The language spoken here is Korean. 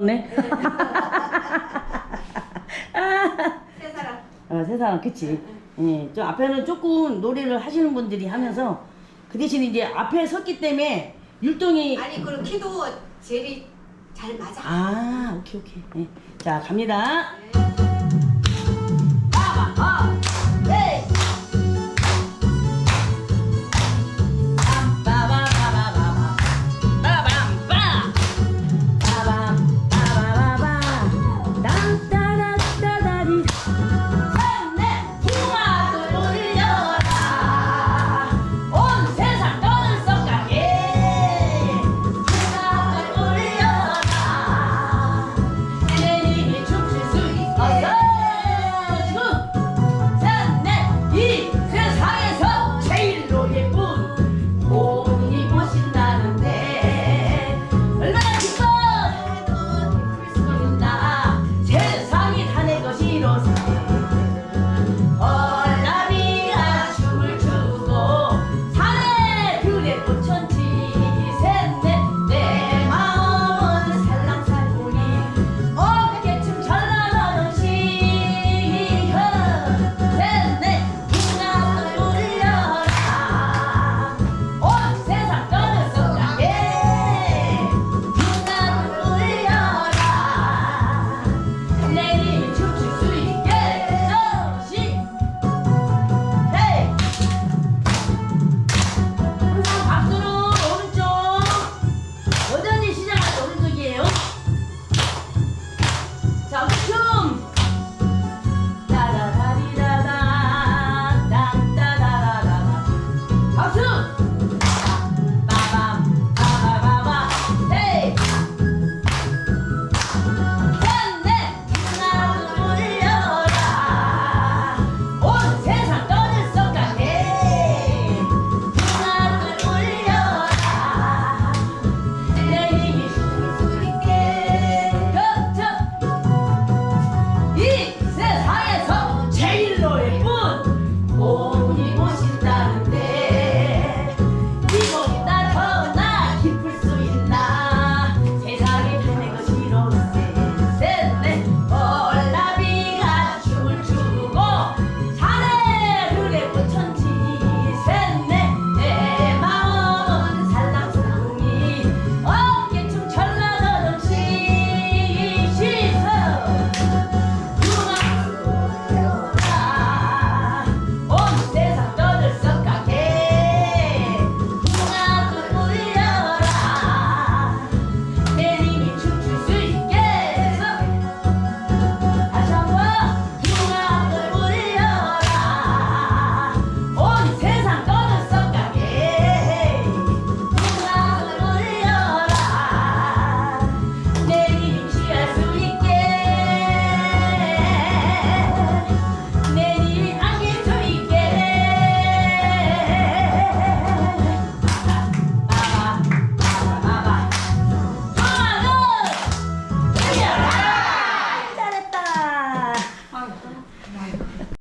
네. 세 사람. 어, 세 사람 그치. 예, 좀 앞에는 조금 노래를 하시는 분들이 하면서 그 대신 이제 앞에 섰기 때문에 율동이 아니 그리고 키도 제일이 잘 맞아. 아 오케이 오케이. 예. 자 갑니다. 네. Thank you.